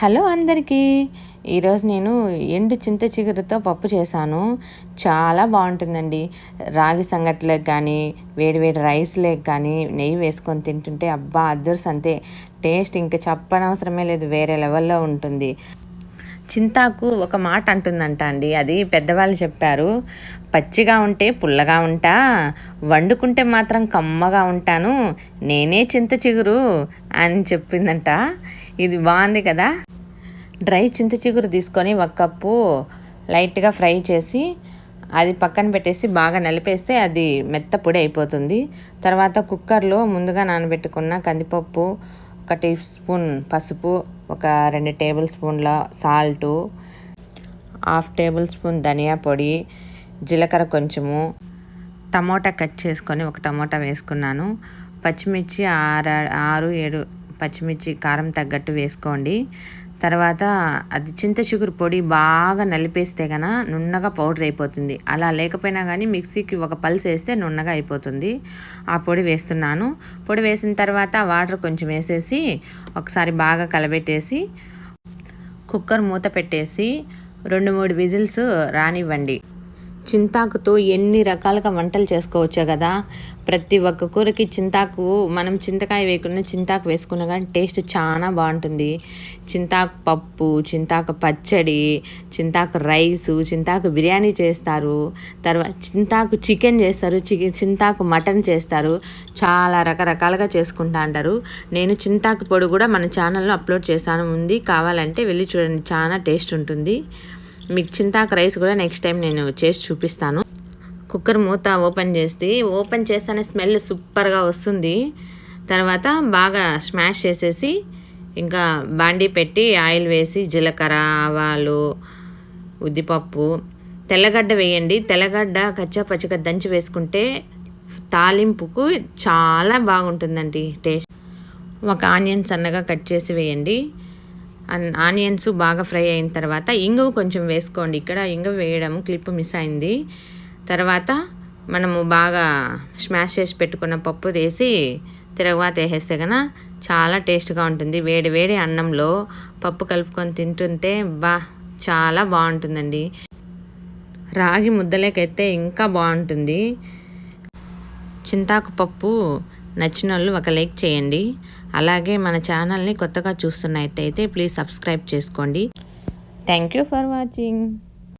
Hello అందరికీ. ఈరోజు నేను ఎండు చింత చిగురుతో పప్పు చేశాను. చాలా బాగుంటుందండి. రాగి సంగట్లకు కానీ వేడివేడి రైస్లకు కానీ నెయ్యి వేసుకొని తింటుంటే అబ్బా అద్దర్స్ అంతే. టేస్ట్ ఇంకా చెప్పనవసరమే లేదు వేరే లెవెల్లో ఉంటుంది. చింతాకు ఒక మాట అంటుందంట అండి. అది పెద్దవాళ్ళు చెప్పారు. పచ్చిగా ఉంటే పుల్లగా ఉంటా వండుకుంటే మాత్రం కమ్మగా ఉంటాను. నేనే చింత చిగురు అని చెప్పిందంట. ఇది బాగుంది కదా. డ్రై చింత చిగురు తీసుకొని ఒక కప్పు లైట్గా ఫ్రై చేసి అది పక్కన పెట్టేసి బాగా నలిపేస్తే అది మెత్త పొడి అయిపోతుంది. తర్వాత కుక్కర్లో ముందుగా నానబెట్టుకున్న కందిపప్పు ఒక టీ స్పూన్ పసుపు ఒక రెండు టేబుల్ స్పూన్ల సాల్టు హాఫ్ టేబుల్ స్పూన్ ధనియా పొడి జీలకర్ర కొంచెము టమోటా కట్ చేసుకొని ఒక టమోటా వేసుకున్నాను. పచ్చిమిర్చి ఆరు ఆరు ఏడు పచ్చిమిర్చి కారం తగ్గట్టు వేసుకోండి. తర్వాత అది చింత చిగురు పొడి బాగా నలిపేస్తే కన నున్నగా పౌడర్ అయిపోతుంది. అలా లేకపోయినా కానీ మిక్సీకి ఒక పల్స్ వేస్తే నున్నగా అయిపోతుంది. ఆ పొడి వేస్తున్నాను. పొడి వేసిన తర్వాత వాటర్ కొంచెం వేసేసి ఒకసారి బాగా కలబెట్టేసి కుక్కర్ మూత పెట్టేసి రెండు మూడు విజిల్స్ రానివ్వండి. చింతాకుతో ఎన్ని రకాలుగా వంటలు చేసుకోవచ్చు కదా. ప్రతి ఒక్క కూరకి చింతాకు మనం చింతకాయ వేయకుండా చింతాకు వేసుకున్నా కానీ టేస్ట్ చాలా బాగుంటుంది. చింతాకు పప్పు చింతాకు పచ్చడి చింతాకు రైసు చింతాకు బిర్యానీ చేస్తారు. తర్వాత చింతాకు చికెన్ చేస్తారు చికెన్ చింతాకు మటన్ చేస్తారు. చాలా రకరకాలుగా చేసుకుంటా అంటారు. నేను చింతాకు పొడి కూడా మన ఛానల్లో అప్లోడ్ చేశాను. ఉంది కావాలంటే వెళ్ళి చూడండి. చాలా టేస్ట్ ఉంటుంది. మీకు చింతాకు రైస్ కూడా నెక్స్ట్ టైం నేను చేసి చూపిస్తాను. కుక్కర్ మూత ఓపెన్ చేసి ఓపెన్ చేస్తేనే స్మెల్ సూపర్గా వస్తుంది. తర్వాత బాగా స్మాష్ చేసేసి ఇంకా బాండీ పెట్టి ఆయిల్ వేసి జీలకర్ర ఆవాలు ఉద్దిపప్పు తెల్లగడ్డ వేయండి. తెల్లగడ్డ కచ్చా పచ్చిగా దంచి వేసుకుంటే తాలింపుకు చాలా బాగుంటుందండి టేస్ట్. ఒక ఆనియన్ సన్నగా కట్ చేసి వేయండి. ఆనియన్స్ బాగా ఫ్రై అయిన తర్వాత ఇంగువ కొంచెం వేసుకోండి. ఇక్కడ ఇంగువ వేయడం క్లిప్ మిస్ అయింది. తర్వాత మనము బాగా స్మాష్ చేసి పెట్టుకున్న పప్పు వేసి తిరగవాత వేసేస్తే కన చాలా టేస్ట్గా ఉంటుంది. వేడి వేడి అన్నంలో పప్పు కలుపుకొని తింటుంటే బా చాలా బాగుంటుందండి. రాగి ముద్దలేకైతే ఇంకా బాగుంటుంది. చింతాకు పప్పు నచ్చిన వాళ్ళు ఒక లైక్ చేయండి. అలాగే మన ఛానల్ని కొత్తగా చూస్తున్నట్టయితే ప్లీజ్ సబ్స్క్రైబ్ చేసుకోండి. Thank you for watching